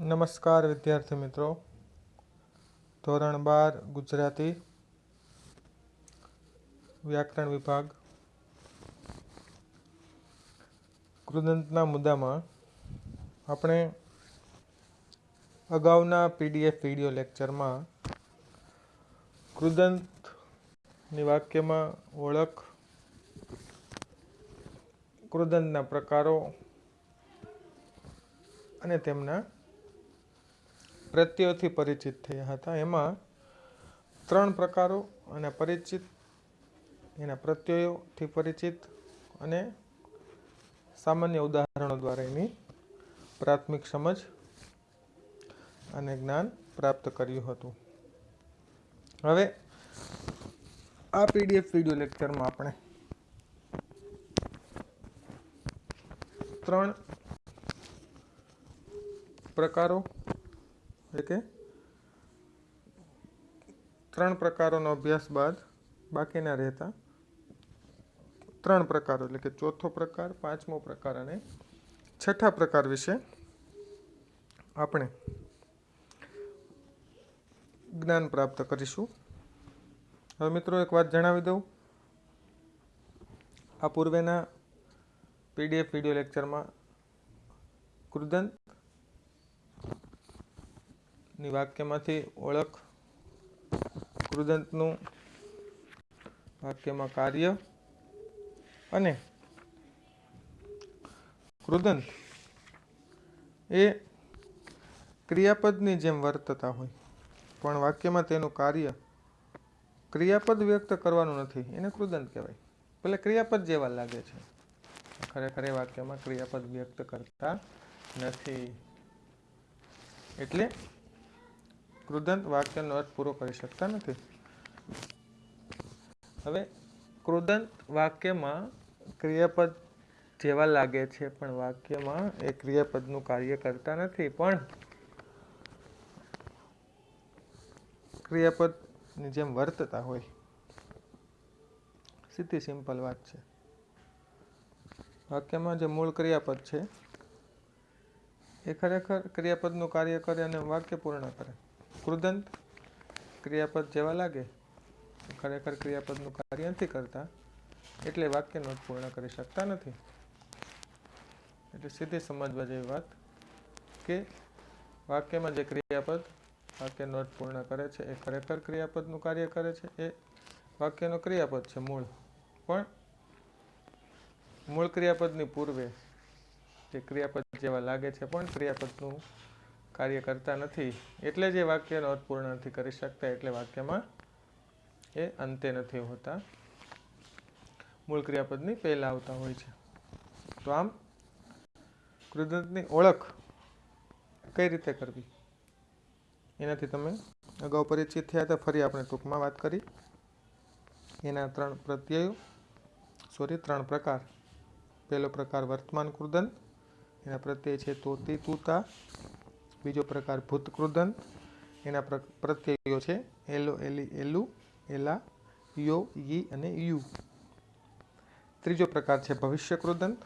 નમસ્કાર વિદ્યાર્થી મિત્રો. ધોરણ બાર, ગુજરાતી વ્યાકરણ વિભાગ. કૃદંતના મુદ્દામાં આપણે અગાઉના પીડીએફ વીડિયો લેક્ચરમાં કૃદંતની વાક્યમાં ઓળખ, કૃદંતના પ્રકારો અને તેમના પ્રત્યયોથી પરિચિત થયા હતા. એમાં ત્રણ પ્રકારો અને પરિચિત, એના પ્રત્યયોથી પરિચિત અને સામાન્ય ઉદાહરણો દ્વારા એની પ્રાથમિક સમજ અને જ્ઞાન પ્રાપ્ત કર્યું હતું. હવે આ પીડીએફ વીડિયો લેક્ચરમાં આપણે ત્રણ પ્રકારો એટલે કે ત્રણ પ્રકારોનો અભ્યાસ બાદ બાકીના રહેતા ત્રણ પ્રકારો, એટલે કે ચોથો પ્રકાર, પાંચમો પ્રકાર અને છઠ્ઠા પ્રકાર વિશે આપણે જ્ઞાન પ્રાપ્ત કરીશું. હવે મિત્રો એક વાત જણાવી દઉં. આ પૂર્વેના પીડીએફ વીડિયો લેક્ચરમાં કૃદંત ની વાક્યમાંથી ઓળખ, કૃદંતનું વાક્યમાં કાર્ય અને કૃદંત એ ક્રિયાપદની જેમ વર્તતા હોય. પણ વાક્યમાં તેનું કાર્ય ક્રિયાપદ વ્યક્ત કરવાનું નથી. એને કૃદંત કહેવાય. ભલે ક્રિયાપદ જેવા લાગે છે. ખરેખર એ વાક્યમાં ક્રિયાપદ વ્યક્ત કરતા નથી. એટલે કૃદંત વાક્યનો અર્થ પૂરો કરી શકતા નથી. હવે કૃદંત વાક્યમાં ક્રિયાપદ જેવા લાગે છે, પણ વાક્યમાં એ ક્રિયાપદનું કાર્ય કરતા નથી. પણ ક્રિયાપદની જેમ વર્તતા હોય, સીધી સિમ્પલ વાત છે. વાક્યમાં જે મૂળ ક્રિયાપદ છે, એ ખરેખર ક્રિયાપદનું કાર્ય કરે અને વાક્ય પૂર્ણ કરે. કૃદંત ક્રિયાપદ જેવા લાગે. ખરેખર ક્રિયાપદનું કાર્ય નથી કરતા, એટલે વાક્યનો પૂર્ણ કરી શકતા નથી. એટલે સીધી સમજવા જેવી વાત કે વાક્યમાં જે ક્રિયાપદ વાક્યનો અર્થ પૂર્ણ કરે છે, એ ખરેખર ક્રિયાપદનું કાર્ય કરે છે, એ વાક્યનો ક્રિયાપદ છે, મૂળ. પણ મૂળ ક્રિયાપદની પૂર્વે જે ક્રિયાપદ જેવા લાગે છે, પણ ક્રિયાપદનું કાર્ય કરતા નથી. એટલે જ વાક્યનો અર્થ પૂર્ણ નથી કરી શકતા. એટલે વાક્યમાં એ અંતે નથી હોતા. મૂળ ક્રિયાપદની પહેલા આવતા હોય છે. તો આમ કૃદંતની ઓળખ કઈ રીતે કરવી? એનાથી તમે અગાઉ પરિચિત થયા હતા. ફરી આપણે ટૂંકમાં વાત કરી. એના ત્રણ પ્રત્યયો. સોરી ત્રણ પ્રકાર. પહેલો પ્રકાર વર્તમાન કૃદંત. એના પ્રત્યય છે તોતી, તૂતા. બીજો પ્રકાર ભૂતકૃદન એના પ્રત્યયો છે, એલો, એલી, એલુ, એલા, યો, યી અને યુ. ત્રીજો પ્રકાર છે ભવિષ્ય કૃદંત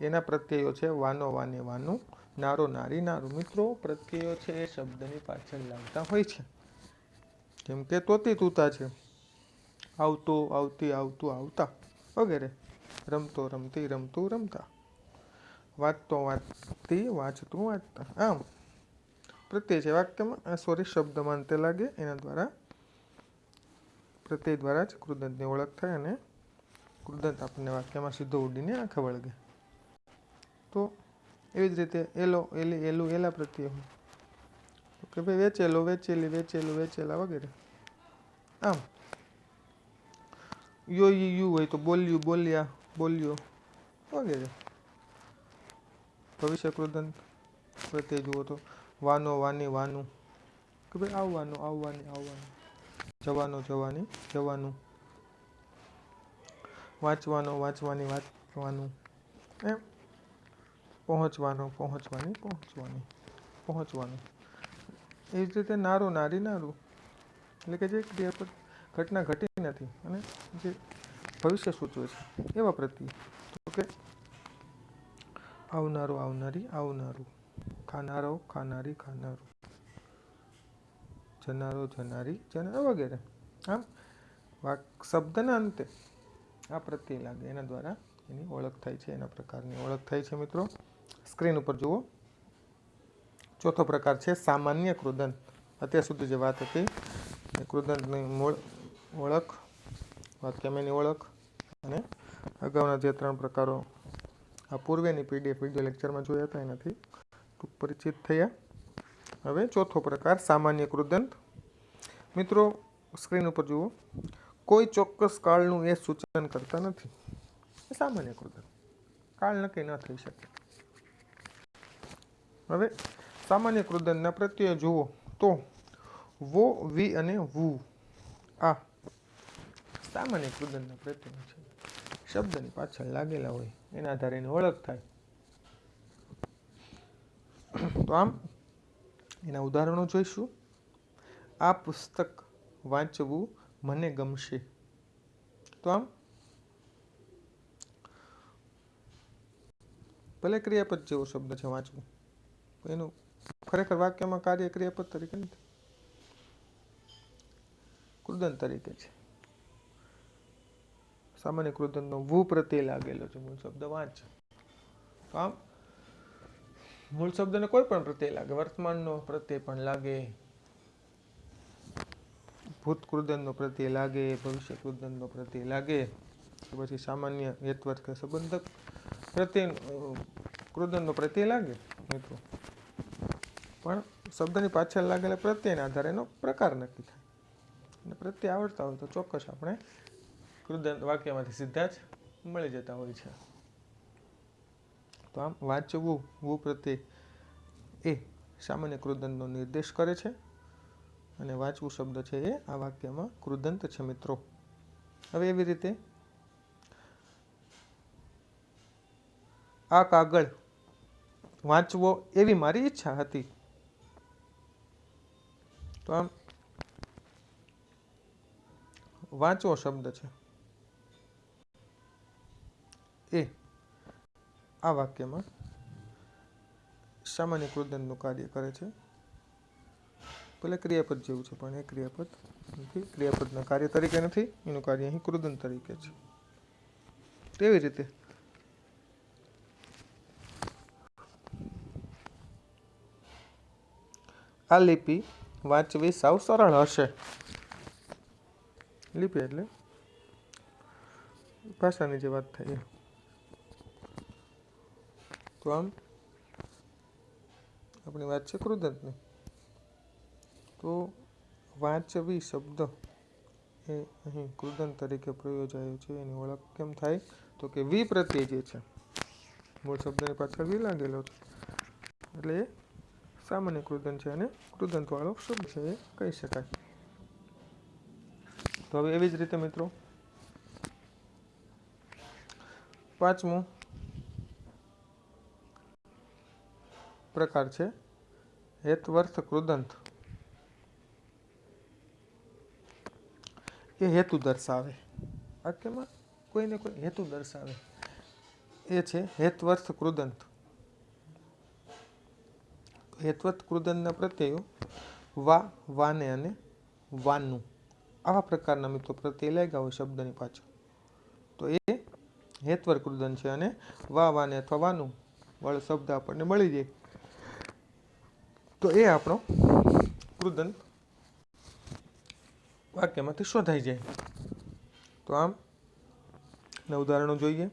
એના પ્રત્યયો છે વાનો, વાને, વાનું, નારો, નારી, નારું, મિત્રો, પ્રત્યયો છે એ શબ્દની પાછળ લાવતા હોય છે. જેમ કે તોતી તૂતા છે. આવતો, આવતી, આવતું, આવતા વગેરે. રમતો, રમતી, રમતું, રમતા. વાંચતો, વાંચતી, વાંચતું, વાંચતા. આમ. પ્રત્યય છે. વાક્યમાં સોરી શબ્દમાં અંતે લાગે. એના દ્વારા, પ્રત્યય દ્વારા જ કૃદંતની ઓળખ થાય અને કૃદંત આપણને વાક્યમાં સીધો ઉડીને આંખે વળગે. તો એવી જ રીતે એલો, એલી, એલું, એલા પ્રત્યય હોય. કે ભાઈ વેચેલો, વેચેલી, વેચેલું, વેચેલા વગેરે. આમ. યો યુ હોય તો બોલ્યું, બોલ્યા, બોલ્યો વગેરે. ભવિષ્ય કૃદંત પ્રત્યે જુઓ તો, વાનો, વાની, વાનું. કે ભાઈ આવવાનું આવવાની આવવાનું જવાનો, જવાની, જવાનું. વાંચવાનો, વાંચવાની, વાંચવાનું. એમ. પહોંચવાનો, પહોંચવાની પહોંચવાની, પહોંચવાનું. એ જ રીતે નારું, નારી, નારું. એટલે કે જે ક્રિયાપદ ઘટના ઘટી નથી અને જે ભવિષ્ય સૂચવે છે એવા પ્રત્યે. તો કે આવનારું, આવનારી, આવનારું. ખાનારો, ખાનારી, ખાનારું. જનારો, જનારી, જનાર વગેરે. આમ, વાક, શબ્દના અંતે આ પ્રત્યય લાગે. એના દ્વારા એની ઓળખ થાય છે, એના પ્રકારની ઓળખ થાય છે, મિત્રો. સ્ક્રીન ઉપર જુઓ. ચોથો પ્રકાર છે, સામાન્ય કૃદંત અત્યાર સુધી જે વાત હતી, એ કૃદંતની મૂળ ઓળખ વાક્યમયની ઓળખ અને અગાઉના જે ત્રણ પ્રકારો આ પૂર્વેની પીડીએફ વીડિયો લેક્ચરમાં જોયા હતા એનાથી. ટૂંક પરિચિત થયા. હવે ચોથો પ્રકાર, સામાન્ય કૃદંત. મિત્રો સ્ક્રીન ઉપર જુઓ. કોઈ ચોક્કસ કાળનું એ સૂચન કરતા નથી. એ સામાન્ય કૃદંત. કાળ નક્કી ન થઈ શકે. હવે સામાન્ય કૃદંતના પ્રત્યય જુઓ. તો, વો, વી અને વુ. આ સામાન્ય કૃદંતના પ્રત્યય છે. શબ્દની પાછળ લાગેલા હોય, એના આધારે એની ઓળખ થાય. તો આમ, એના ઉદાહરણો જોઈશું. આ પુસ્તક વાંચવું મને ગમશે. તો આમ, ભલે ક્રિયાપદ જેવો શબ્દ છે વાંચવું એનું ખરેખર વાક્યમાં કાર્ય ક્રિયાપદ તરીકે નથી. કુદન તરીકે છે. સામાન્ય કૃતજ્ઞનો વુ પ્રત્યે લાગેલો છે, મૂળ શબ્દ વાંચ. તો આમ, મૂળ શબ્દને કોઈ પણ પ્રત્યે લાગે, વર્તમાનનો પ્રત્યે પણ લાગે, ભૂત કૃદનનો પ્રત્યે લાગે, ભવિષ્ય કૃદનનો પ્રત્યે લાગે પછી સામાન્ય હેતવર્થ કે સંબંધક પ્રત્યે કૃદનનો પ્રત્યે લાગે, મિત્રો. પણ શબ્દની પાછળ લાગેલા પ્રત્યયના આધારે એનો પ્રકાર નક્કી થાય. અને પ્રત્યે આવડતા હોય તો ચોક્કસ આપણે કૃદંત વાક્યમાંથી સીધા જ મળી જતા હોય છે. તો આમ વાંચવું વુ પ્રત્યે એ સામાન્ય કૃદંતનો નિર્દેશ કરે છે અને વાંચવું શબ્દ છે એ આ વાક્યમાં કૃદંત છે મિત્રો. હવે એવી રીતે આ કાગળ વાંચવો એવી મારી ઈચ્છા હતી. તો આમ વાંચવો શબ્દ છે. એ, આ વાક્યમાં સામાન્ય કૃદંતનું કાર્ય કરે છે. ભલે ક્રિયાપદ જેવું છે, પણ એ ક્રિયાપદ નથી. ક્રિયાપદના કાર્ય તરીકે નથી, એનું કાર્ય અહીં કૃદંત તરીકે છે. તેવી રીતે આ લિપિ વાંચવી સાવ સરળ હશે. લિપિ એટલે ભાષાની જે વાત થઈ. તો આમ આપણી વાત છે કૃદંતની તો વાંચવી શબ્દ એ અહીં કૃદંત તરીકે પ્રયોજાયો છે, એની ઓળખ કેમ થાય? તો કે વી પ્રત્યે જે છે, મૂળ શબ્દની પાછળ વી લાગેલો છે. એટલે એ સામાન્ય કૃદંત છે અને કૃદંતવાળો શબ્દ છે, એ કહી શકાય. તો હવે એવી જ રીતે મિત્રો, પાંચમું પ્રકાર છે. હેતવર્થ કૃદંત એ હેતુ દર્શાવે. વાક્યમાં કોઈને કોઈ હેતુ દર્શાવે. એ છે હેતવર્થ કૃદંત હેતવર્થ કૃદંતના પ્રત્યયો વા, વાને અને વાનું આવા પ્રકારના મિત્રો પ્રત્યે લાગ્યા હોય શબ્દની પાછળ. તો એ હેતવર કૃદન છે અને વા, વાને અથવા વાનું વાળો શબ્દ આપણને મળી જાય. તો એ આપણો કૃદંત વાક્યમાંથી શોધાઈ જાય. તો આમ ને ઉદાહરણો જોઈએ.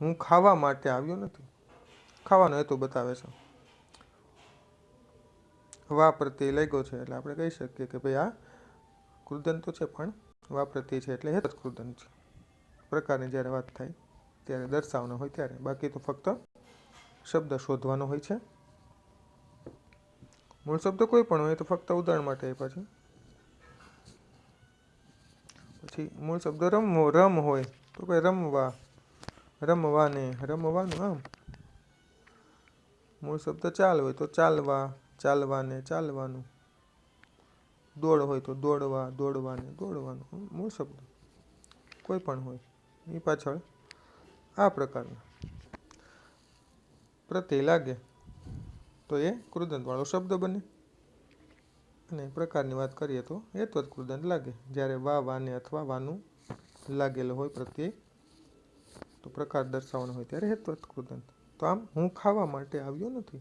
હું ખાવા માટે આવ્યો નથી. ખાવાનો હેતુ બતાવે છે. વા પ્રત્યે લાગ્યો છે એટલે આપણે કહી શકીએ કે ભાઈ આ કૃદંત તો છે પણ વા છે એટલે હેત કૃદંત છે. પ્રકારની જ્યારે વાત થાય ત્યારે દર્શાવવાનો હોય ત્યારે. બાકી તો ફક્ત શબ્દ શોધવાનો હોય છે. મૂળ શબ્દ કોઈ પણ હોય તો ફક્ત ઉદાહરણ માટે આપ્યા છે પછી મૂળ શબ્દ રમવો રમ હોય તો કે રમવા, રમવાને, રમવાનું આમ. મૂળ શબ્દ ચાલ હોય તો ચાલવા, ચાલવાને, ચાલવાનું. દોડ હોય તો દોડવા, દોડવાને, દોડવાનું મૂળ શબ્દ. કોઈ પણ હોય. એ પાછળ આ પ્રકારના. પ્રત્યે લાગે. તો એ કૃદંતવાળો શબ્દ બને. અને પ્રકારની વાત કરીએ તો હેત્વત કૃદંત લાગે. જ્યારે વા, વાને અથવા વાનું લાગેલો હોય પ્રત્યે તો પ્રકાર દર્શાવવાનો હોય ત્યારે હેત્વત કૃદંત તો આમ હું ખાવા માટે આવ્યો નથી.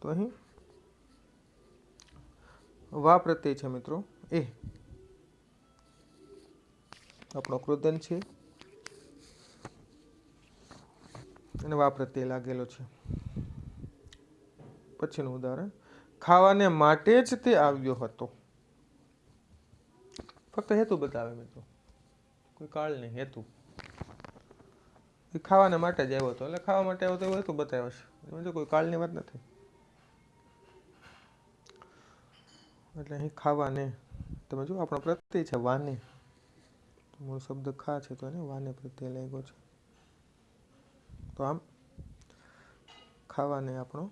તો અહીં વા પ્રત્યય છે મિત્રો એ. આપણો કૃદંત છે. અને વા પ્રત્યે લાગેલો છે. પછીનું ઉદાહરણ. ખાવાને માટે જ તે આવ્યો હતો. ફક્ત હેતુ બતાવે મિત્રો. કોઈ કાળ નહીં, હેતુ. એ ખાવાને માટે જ આવ્યો હતો. એટલે ખાવા માટે આવ્યો તો એવું હેતુ બતાવ્યો છે. એમાં જો કોઈ કાળની વાત નથી. એટલે અહીં ખાવાને, તમે જો આપણો પ્રત્યય છે વાને. મૂળ શબ્દ ખા છે તો એને વાને પ્રત્યય લાગ્યો છે. તો આમ, ખાવાને આપણો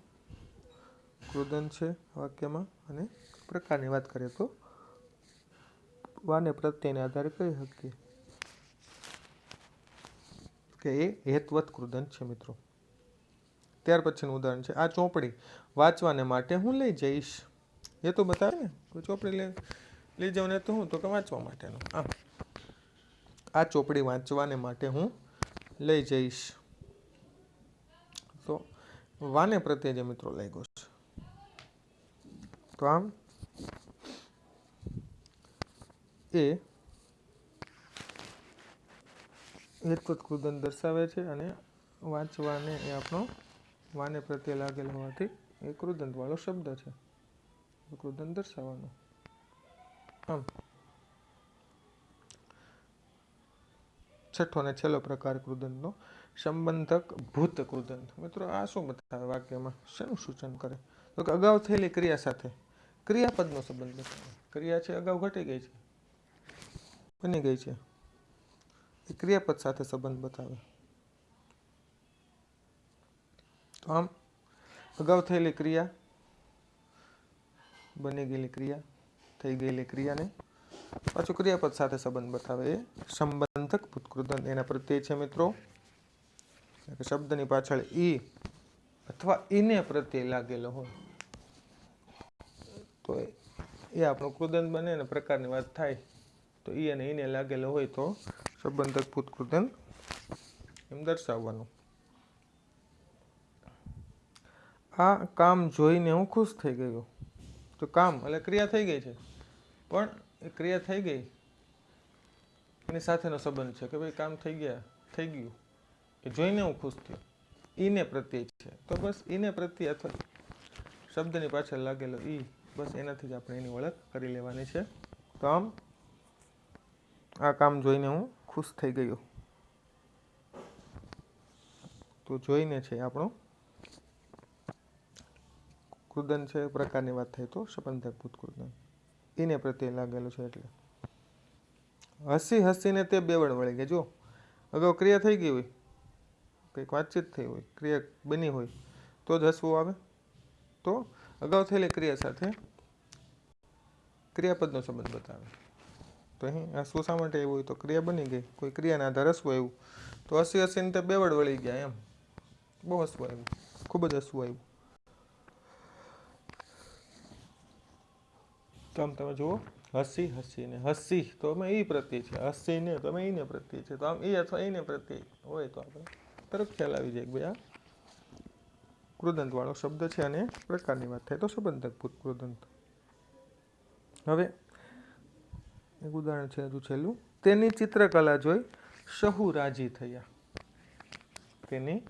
કૃદંત છે વાક્યમાં અને પ્રકારની વાત કરીએ તો વાને પ્રત્યેને આધારે કહી શકીએ કે એ હેતવત કૃદન છે મિત્રો. ત્યાર પછીનું ઉદાહરણ છે, આ ચોપડી વાંચવાને માટે હું લઈ જઈશ. એ તો બતાવે ને ચોપડી લઈ લઈ ને તો હું, તો કે વાંચવા માટેનું. આ આ ચોપડી વાંચવાને માટે હું લઈ જઈશ. તો વાને પ્રત્યે જે મિત્રો લાગ્યો છે તો આમ એ હેતુત કુદન દર્શાવે છે અને વાંચવાને એ આપણો વાને પ્રત્યે લાગેલ હોવાથી એ કૃદંતવાળો શબ્દ છે. કૃદંત દર્શાવવાનો. આમ. છઠ્ઠો અને છેલ્લો પ્રકાર કૃદંતનો સંબંધક ભૂત કૃદંત મિત્રો, આ શું બતાવે વાક્યમાં? શેનું સૂચન કરે? તો કે અગાઉ થયેલી ક્રિયા સાથે. ક્રિયાપદનો સંબંધ બતાવે ક્રિયા છે, અગાઉ ઘટી ગઈ છે. બની ગઈ છે. એ ક્રિયાપદ સાથે સંબંધ બતાવે. તો આમ, અગાઉ થયેલી ક્રિયા, બની ગયેલી ક્રિયા, થઈ ગયેલી ક્રિયાને પાછું ક્રિયાપદ સાથે સંબંધ બતાવે. એ સંબંધક ભૂતકૃદંત એના પ્રત્યે છે મિત્રો શબ્દની પાછળ ઈ અથવા ઈને પ્રત્યે લાગેલો હોય. તો એ આપણું કૃદંત બને અને પ્રકારની વાત થાય, તો એ અને એને લાગેલો હોય તો સંબંધક ભૂતકૃદંત એમ દર્શાવવાનું. આ કામ જોઈને હું ખુશ થઈ ગયો. તો કામ, એટલે ક્રિયા થઈ ગઈ છે. પણ એ ક્રિયા થઈ ગઈ. એની સાથેનો સંબંધ છે કે ભાઈ કામ થઈ ગયા, થઈ ગયું. એ જોઈને હું ખુશ થયો. ઈને પ્રત્યે છે. તો બસ ઈને પ્રત્યે અથવા શબ્દની પાછળ લાગેલો ઈ બસ એનાથી જ આપણે એની ઓળખ કરી લેવાની છે. તો આમ, આ કામ જોઈને હું ખુશ થઈ ગયો. તો જોઈને છે આપણો કુદન છે પ્રકારની વાત થાય તો સંબંધક ભૂત કૃદન. એને પ્રત્યે લાગેલું છે એટલે. હસી હસીને તે બેવડ વળી ગયા જો. અગાઉ ક્રિયા થઈ ગઈ હોય, કંઈક વાતચીત થઈ હોય, ક્રિયા બની હોય, તો જ હસવું આવે. તો અગાઉ થયેલી ક્રિયા સાથે ક્રિયાપદનો સંબંધ બતાવે. તો અહીં આ શું શા માટે એવું હોય તો ક્રિયા બની ગઈ. કોઈ ક્રિયાના આધારે હસવું આવ્યું. તો હસી હસીને તે બેવડ વળી ગયા એમ. બહુ હસવું આવ્યું. ખૂબ જ હસવું આવ્યું. તો આમ તમે જુઓ, હસી હસીને હસી તો અમે એ પ્રત્યે છે. હસીને તો અમે એને પ્રત્યે છે. તો આમ એ અથવા એને પ્રત્યે હોય તો આપણે તરત ખ્યાલ આવી જાય ભાઈ આ કૃદંત વાળો શબ્દ છે અને પ્રકારની વાત થાય તો સંબંધક ભૂત કૃદંત હવે એક ઉદાહરણ છે હજુ છેલ્લું. તેની ચિત્રકલા જોઈ સહુ રાજી થયા. તેની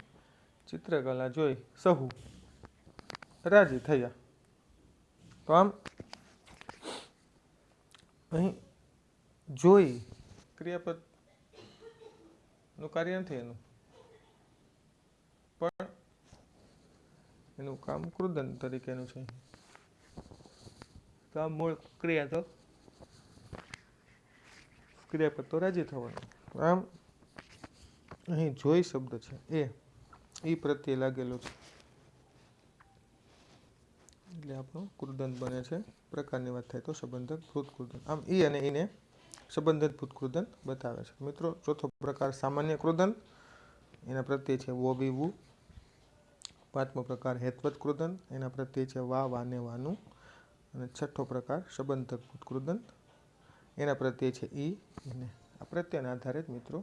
ચિત્રકલા જોઈ સહુ રાજી થયા. તો આમ અહીં જોઈ ક્રિયાપદનું કાર્ય નથી એનું. પણ એનું કામ ક્રુદન તરીકેનું છે. તો આ મૂળ ક્રિયા તો? ક્રિયાપદ તો રાજી થવાનું. આમ અહીં જોઈ શબ્દ છે. એ એ પ્રત્યે લાગેલો છે. એટલે આપણું કૃદંત બને છે. પ્રકારની વાત થાય તો સંબંધક ભૂત કૃદંત આમ એ અને એને સંબંધિત ભૂત કૃદંત બતાવે છે. મિત્રો, ચોથો પ્રકાર સામાન્ય કૃદંત એના પ્રત્યે છે વો બી વુ પાંચમો પ્રકાર હેતવત કૃદન એના પ્રત્યે છે વા, વાને, વાનું. અને છઠ્ઠો પ્રકાર સંબંધક કૃદન એના પ્રત્યે છે ઈ અને આ પ્રત્યેના આધારે જ મિત્રો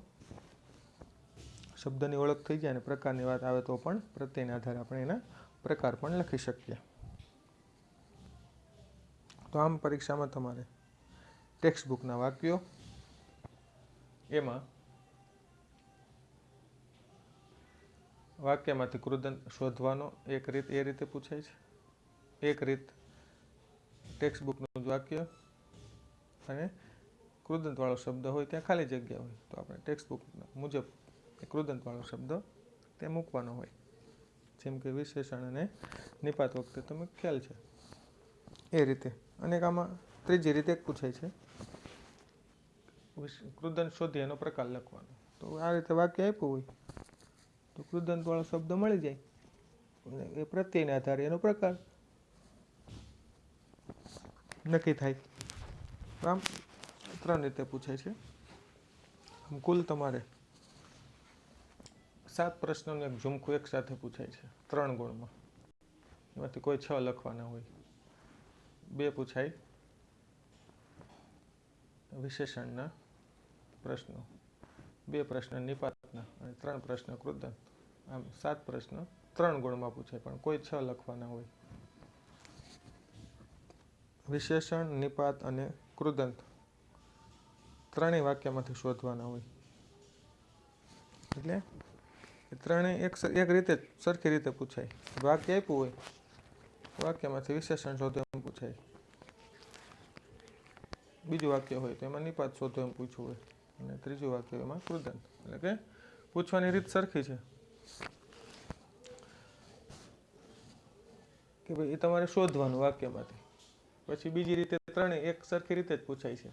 શબ્દની ઓળખ થઈ જાય અને પ્રકારની વાત આવે તો પણ પ્રત્યેના આધારે આપણે એના પ્રકાર પણ લખી શકીએ. તો આમ પરીક્ષામાં તમારે ટેક્સ્ટ બુકના વાક્યો, એમાં વાક્યમાંથી કૃદંત શોધવાનો એક રીત એ રીતે પૂછાય છે. એક રીત ટેક્સ્ટ બુકનું જ વાક્ય અને કૃદંતવાળો શબ્દ હોય ત્યાં ખાલી જગ્યા હોય તો આપણે ટેક્સ્ટ બુક મુજબ કૃદંતવાળો શબ્દ તે મૂકવાનો હોય. જેમ કે વિશેષણ અને નિપાત વખતે તમે ખ્યાલ છે. એ રીતે અને આમાં ત્રીજી રીતે પૂછાય છે. કૃદંત શોધી એનો પ્રકાર લખવાનો. તો આ રીતે વાક્ય આપ્યું હોય તો કૃદંતવાળો શબ્દ મળી જાય. એ પ્રત્યેના આધારે એનો પ્રકાર નક્કી થાય. આમ ત્રણ રીતે પૂછાય છે. આમ કુલ તમારે સાત પ્રશ્નોનું એક ઝુમખું એક સાથે પૂછાય છે, ત્રણ ગુણમાં. એમાંથી કોઈ છ લખવાના હોય. બે પૂછાય. વિશેષણના પ્રશ્નો. બે પ્રશ્ન નિપાતના અને ત્રણ પ્રશ્ન કૃદંત આમ સાત પ્રશ્ન. ત્રણ ગુણમાં પૂછાય, પણ કોઈ છ લખવાના હોય. વિશેષણ, નિપાત અને કૃદંત ત્રણેય વાક્યમાંથી શોધવાના હોય. એટલે ત્રણેય એક એક રીતે સરખી રીતે પૂછાય. વાક્ય આપ્યું હોય, વાક્યમાંથી વિશેષણ શોધો એમ પૂછાય. બીજું વાક્ય હોય તો એમાં નિપાત શોધો એમ પૂછવું હોય. અને ત્રીજું વાક્ય એમાં કૃદંત. એટલે કે પૂછવાની રીત સરખી છે. કે ભાઈ, એ તમારે શોધવાનું વાક્યમાંથી. પછી બીજી રીતે ત્રણેય એક સરખી રીતે જ પૂછાય છે.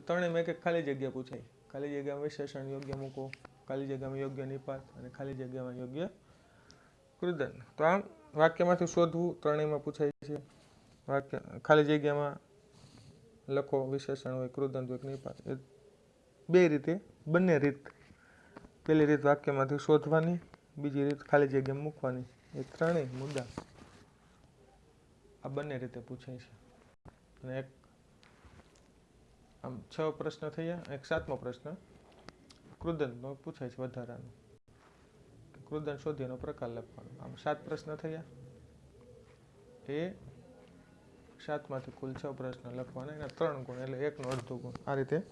ત્રણેય મેં એક ખાલી જગ્યા પૂછાય. ખાલી જગ્યામાં વિશેષણ યોગ્ય મૂકો, ખાલી જગ્યામાં યોગ્ય નિપાત અને ખાલી જગ્યામાં યોગ્ય કૃદન. તો આમ વાક્યમાંથી શોધવું ત્રણેયમાં પૂછાય છે. વાક્ય, ખાલી જગ્યામાં લખો વિશેષણ હોય કૃદંત હોય કે નિપાત. એ બે રીતે બંને રીત પહેલી રીત વાક્યમાંથી શોધવાની, બીજી રીત ખાલી જગ્યા મૂકવાની. એ ત્રણેય મુદ્દા આ બંને રીતે પૂછાય છે. અને એક આમ છ પ્રશ્ન થયા, એક સાતમો પ્રશ્ન. કૃદનનો પૂછાય છે વધારાનો. કૃદન શોધીનો પ્રકાર લખવાનો. આમ સાત પ્રશ્ન થયા. એ સાતમાંથી કુલ છ પ્રશ્ન લખવાના, એના ત્રણ ગુણ, એટલે એકનો અડધો ગુણ. આ રીતે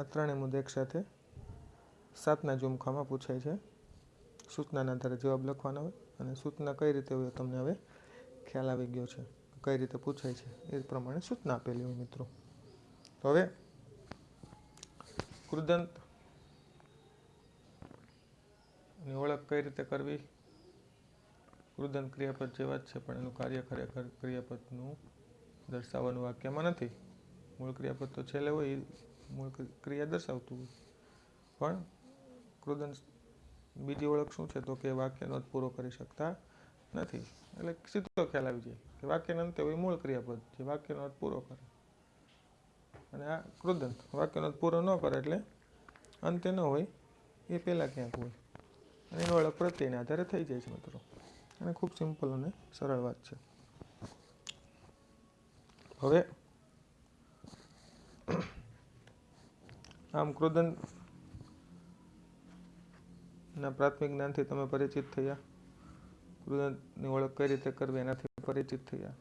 આ ત્રણેય મુદ્દા એક સાથે સાતના ઝુમખામાં પૂછાય છે. સૂચનાના આધારે જવાબ લખવાના હોય અને સૂચના કઈ રીતે હોય તમને હવે ખ્યાલ આવી ગયો છે. કઈ રીતે પૂછાય છે એ પ્રમાણે સૂચના આપેલી હોય મિત્રો. હવે કૃદંતની ઓળખ કઈ રીતે કરવી? કૃદંત ક્રિયાપદ જેવા જ છે, પણ એનું કાર્ય ખરેખર ક્રિયાપદનું દર્શાવવાનું વાક્યમાં નથી. મૂળ ક્રિયાપદ તો છેલ્લે હોય એ મૂળ ક્રિ- ક્રિયા દર્શાવતું હોય. પણ કૃદંત બીજી ઓળખ શું છે તો કે વાક્યનો જ પૂરો કરી શકતા નથી. એટલે સીધો ખ્યાલ આવી જાય કે વાક્યના અંતે હોય મૂળ ક્રિયાપદ, જે વાક્યનો અર્થ પૂરો કરે. અને આ કૃદંત વાક્યનો અર્થ પૂરો ન કરે એટલે અંતે ન હોય, એ પહેલાં ક્યાંક હોય. અને એની ઓળખ પ્રત્યેને આધારે થઈ જાય છે મિત્રો. અને ખૂબ સિમ્પલ અને સરળ વાત છે. હવે આમ ક્રોધન ના પ્રાથમિક જ્ઞાનથી તમે પરિચિત થયા. કૃદંતની ઓળખ કઈ રીતે કરવી એનાથી પરિચિત થયા.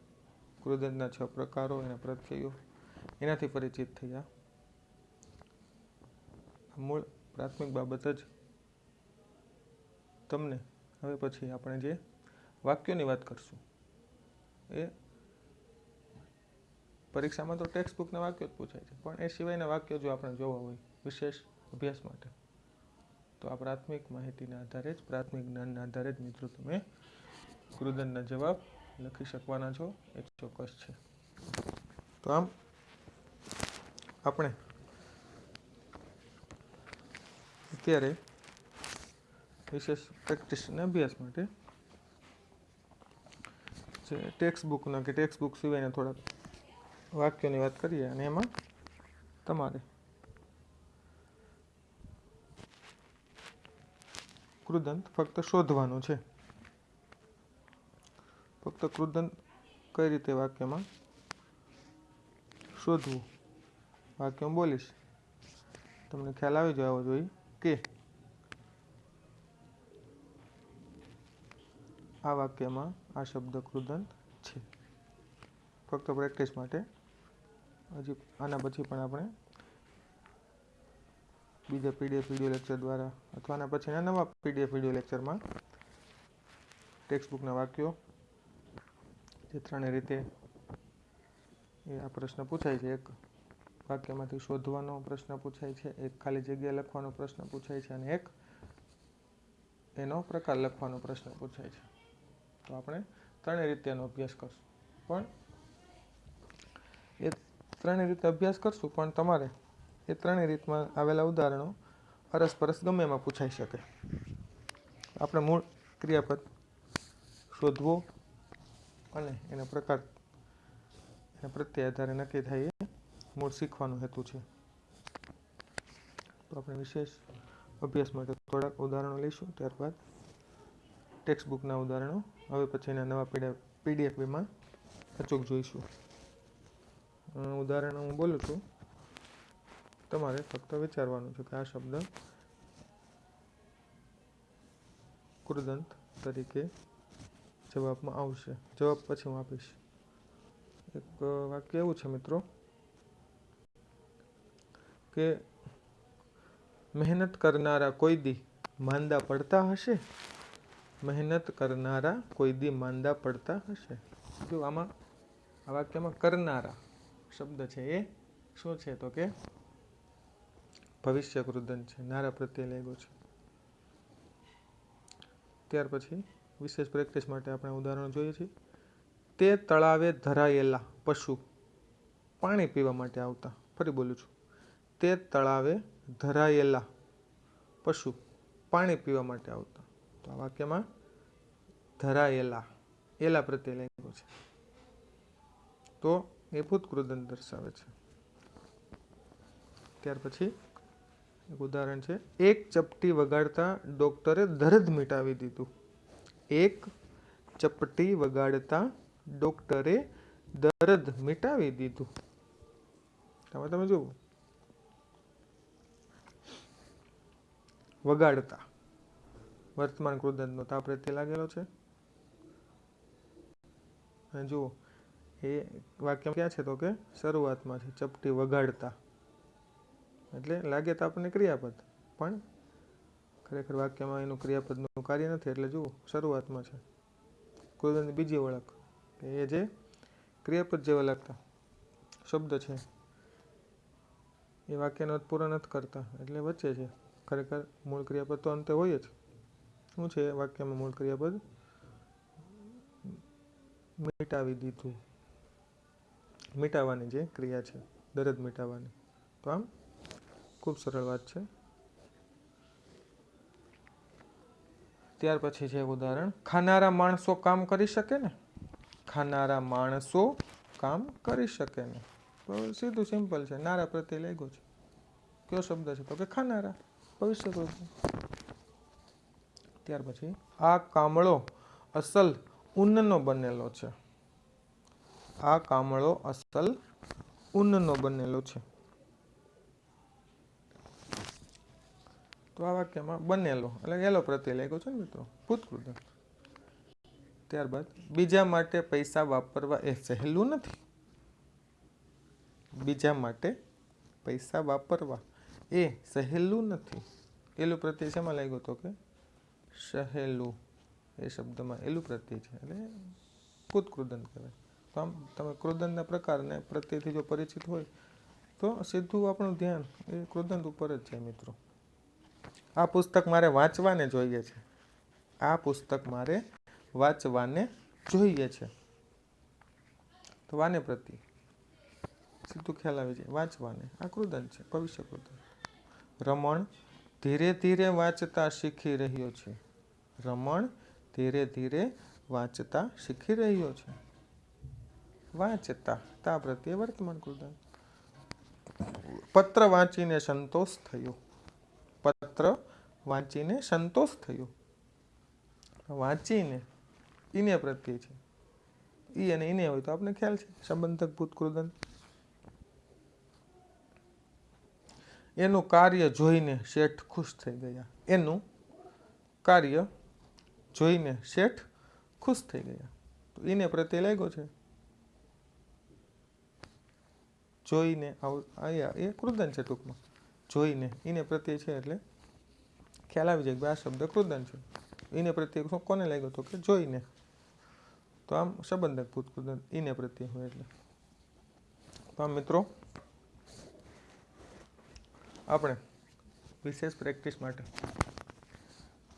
કૃદંતના છ પ્રકારો એના પ્રત્યયો એનાથી પરિચિત થયા. મૂળ પ્રાથમિક બાબત જ તમને હવે પછી આપણે જે વાક્યોની વાત કરશું એ પરીક્ષામાં તો ટેક્સ્ટ બુકના વાક્યો જ પૂછાય છે. પણ એ સિવાયના વાક્યો જો આપણે જોવા હોય, વિશેષ અભ્યાસ માટે, તો આ પ્રાથમિક માહિતીના આધારે જ, પ્રાથમિક જ્ઞાનના આધારે જ મિત્રો તમે કૃદનના જવાબ લખી શકવાના છો. એ ચોક્કસ છે. તો આમ, આપણે અત્યારે વિશેષ પ્રેક્ટિસ અભ્યાસ માટે જે ટેક્સ્ટ બુકના કે ટેક્સ્ટ બુક સિવાયના થોડાક વાક્યોની વાત કરીએ અને એમાં તમારે કૃદંત ફક્ત શોધવાનું છે. ફક્ત કૃદંત કઈ રીતે વાક્યમાં શોધવું? વાક્ય બોલીશ. તમને ખ્યાલ આવી જવો જોઈએ કે આ વાક્યમાં આ શબ્દ કૃદંત છે. ફક્ત પ્રેક્ટિસ માટે હજી આના પછી પણ આપણે બીજા પીડીએફ વીડિયો લેક્ચર દ્વારા અથવા આના પછીના નવા પીડીએફ વીડિયો લેક્ચરમાં ટેક્સ્ટબુકના વાક્યો જે ત્રણેય રીતે એ આ પ્રશ્ન પૂછાય છે. એક વાક્યમાંથી શોધવાનો પ્રશ્ન પૂછાય છે, એક ખાલી જગ્યા લખવાનો પ્રશ્ન પૂછાય છે અને એક એનો પ્રકાર લખવાનો પ્રશ્ન પૂછાય છે. તો આપણે ત્રણેય રીતે એનો અભ્યાસ કરશું. પણ એ ત્રણેય રીતે અભ્યાસ કરશું, પણ તમારે એ ત્રણેય રીતમાં આવેલા ઉદાહરણો અરસપરસ ગમે એમાં પૂછાઈ શકે. આપણે મૂળ ક્રિયાપદ શોધવો અને એના પ્રકાર, એના પ્રત્યે આધારે નક્કી થાય એ મૂળ શીખવાનો હેતુ છે. તો આપણે વિશેષ અભ્યાસ માટે થોડાક ઉદાહરણો લઈશું, ત્યારબાદ ટેક્સ્ટ બુકના ઉદાહરણો. હવે પછીના નવા પીડીએફમાં અચૂક જોઈશું. ઉદાહરણ હું બોલું છું. તમારે ફક્ત વિચારવાનું છે કે આ શબ્દ કૃદંત તરીકે જવાબમાં આવશે. જવાબ પછી હું આપીશ. એક વાક્ય એવું છે, મિત્રો, કે મહેનત કરનારા કોઈ દી માંદા પડતા હશે? મહેનત કરનારા કોઈ દી માંદા પડતા હશે? જો આમાં, આ વાક્યમાં કરનારા શબ્દ છે એ? શું છે તો કે? ભવિષ્ય કૃદન છે, નારા પ્રત્યે લેગો છે. ત્યાર પછી વિશેષ પ્રેક્ટિસ માટે આપણે ઉદાહરણ જોઈએ છીએ. તે તળાવે ધરાયેલા પશુ પાણી પીવા માટે આવતા. ફરી બોલું છું. તે તળાવે ધરાયેલા પશુ પાણી પીવા માટે આવતા. તો આ વાક્યમાં ધરાયેલા, એલા પ્રત્યે લેગો છે. તો એ ભૂતકૃદન દર્શાવે છે. ત્યાર પછી એક ઉદાહરણ છે. એક ચપટી વગાડતા ડોક્ટરે દર્દ મિટાવી દીધું. એક ચપટી વગાડતા ડોક્ટરે દર્દ મિટાવી દીધું. તમે તમે જુઓ. વગાડતા. વર્તમાન કૃદંતનો તાપ પ્રત્યે લાગેલો છે. અને જુઓ એ વાક્ય ક્યાં છે તો કે શરૂઆતમાં છે ચપટી વગાડતા. એટલે લાગે તો આપણને ક્રિયાપદ, પણ ખરેખર વાક્યમાં એનું ક્રિયાપદનું કાર્ય નથી. એટલે જુઓ, શરૂઆતમાં છે. કુદરતની બીજી ઓળખ. કે એ જે ક્રિયાપદ જેવા લાગતા. શબ્દ છે. એ વાક્યનો પૂરો નથી કરતા. એટલે વચ્ચે છે. ખરેખર મૂળ ક્રિયાપદ તો અંતે હોય જ. શું છે? વાક્યમાં મૂળ ક્રિયાપદ? મિટાવી દીધું. મિટાવવાની જે ક્રિયા છે, દરદ મિટાવવાની તો આમ ખૂબ સરળ વાત છે. ત્યાર પછી છે ઉદાહરણ, ખાનારા માણસો કામ કરી શકે ને? ખાનારા માણસો કામ કરી શકે ને? તો સીધું સિમ્પલ છે, નારા પ્રત્યે લાગ્યો છે. કયો શબ્દ છે તો કે ખાનારા, ભવિષ્ય ત્યાર પછી, આ કામળો અસલ ઉનનો બનેલો છે. આ કામળો અસલ ઊનનો બનેલો છે. તો આ વાક્યમાં બનેલો, એટલે એલો પ્રત્યે લાગ્યો છે ને મિત્રો? ભૂતકૃત. ત્યારબાદ, બીજા માટે પૈસા વાપરવા એ સહેલું નથી. બીજા માટે પૈસા વાપરવા એ સહેલું નથી. એલું પ્રત્યે શેમાં લાગ્યો હતો કે? સહેલું એ શબ્દમાં એલું પ્રત્યે છે, એટલે ભૂતકૃદંત કહેવાય. આમ તમે કૃદંતના પ્રકારને પ્રત્યેથી જો પરિચિત હોય, તો સીધું આપણું ધ્યાન એ કૃદંત ઉપર જ છે મિત્રો. આ પુસ્તક મારે વાંચવાને જોઈએ છે. આ પુસ્તક મારે વાંચવાને જોઈએ છે. તો વાને પ્રત્યે સીધું ખ્યાલ આવી જાય. વાંચવાને. આ કૃદંત છે. ભવિષ્ય કૃદંત રમણ ધીરે ધીરે વાંચતા શીખી રહ્યો છે. રમણ ધીરે ધીરે વાંચતા શીખી રહ્યો છે. વાંચતા. તા પ્રત્યે વર્તમાન કૃદંત પત્ર વાંચીને સંતોષ થયો. પત્ર વાંચીને સંતોષ થયો. વાંચીને એને પ્રત્યે છે. ઈ અને એને હોય તો આપણે ખ્યાલ છે, સંબંધક ભૂત કૃદંત એનું કાર્ય જોઈને શેઠ ખુશ થઈ ગયા. એનું કાર્ય જોઈને શેઠ ખુશ થઈ ગયા. તો એને પ્રત્યે લાગ્યો છે. જોઈને આવ આવ્યા એ કૃદન છે ટૂંકમાં. જોઈને એને પ્રત્યે છે એટલે ખ્યાલ આવી જાય કે આ શબ્દ કૃદન છે. એને પ્રત્યે શું, કોને લાગ્યો તો કે જોઈને. તો આમ સંબંધક ભૂત કૃદન એને પ્રત્યે હોય એટલે. તો આમ મિત્રો, આપણે વિશેષ પ્રેક્ટિસ માટે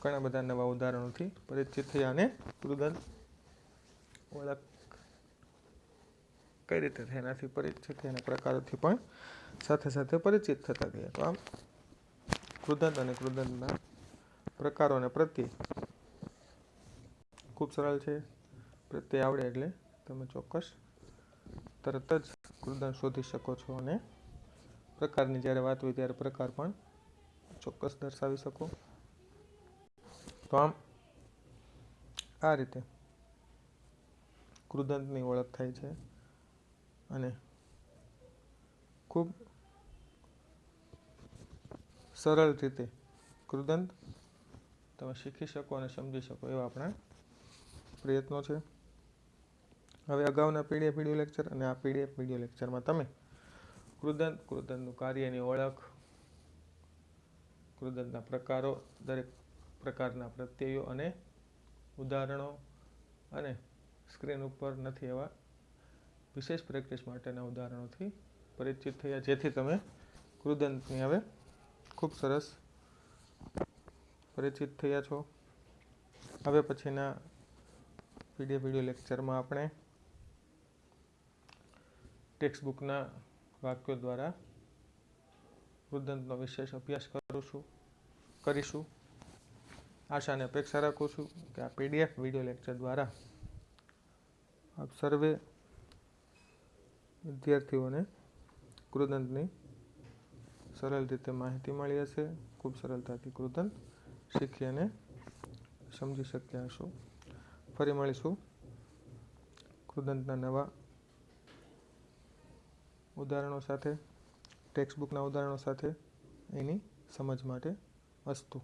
ઘણા બધા નવા ઉદાહરણોથી પરિચિત થયા અને કૃદન ઓળખ કઈ રીતે થાય એનાથી પરિચિત એના પ્રકારોથી પણ સાથે સાથે પરિચિત થતા ગયા તો આમ કૃદંત અને કૃદંતના પ્રકારોને પ્રત્યે ખૂબ સરળ છે. પ્રત્યે આવડે એટલે તમે ચોક્કસ તરત જ કૃદંત શોધી શકો છો અને પ્રકારની જ્યારે વાત હોય ત્યારે પ્રકાર પણ ચોક્કસ દર્શાવી શકો. તો આમ આ રીતે કૃદંતની ઓળખ થાય છે. અને ખૂબ સરળ રીતે કૃદંત તમે શીખી શકો અને સમજી શકો એવા આપણા પ્રયત્નો છે. હવે અગાઉના પીડીએફ વીડિયો લેક્ચર અને આ પીડીએફ વીડિયો લેક્ચરમાં તમે કૃદંત, કૃદંતનું કાર્યની ઓળખ, કૃદંતના પ્રકારો, દરેક પ્રકારના પ્રત્યયો અને ઉદાહરણો અને સ્ક્રીન ઉપર નથી એવા વિશેષ પ્રેક્ટિસ માટેના ઉદાહરણોથી પરિચિત થયા. જેથી તમે કૃદંતની હવે ખૂબ સરસ પરિચિત થયા છો. હવે પછીના પીડીએફ વીડિયો લેક્ચરમાં આપણે ટેક્સ્ટ બુકના વાક્યો દ્વારા કૃદંતનો વિશેષ અભ્યાસ કરું છું કરીશું. આશાને અપેક્ષા રાખું છું કે આ પીડીએફ વીડિયો લેક્ચર દ્વારા આપ સર્વે વિદ્યાર્થીઓને કૃદંતની સરળ રીતે માહિતી મળી હશે. ખૂબ સરળતાથી કૃદંત શીખી અને સમજી શક્યા હશો. ફરી મળીશું કૃદંતના નવા ઉદાહરણો સાથે ટેક્સ્ટબુકના ઉદાહરણો સાથે એની સમજ માટે અસ્તુ.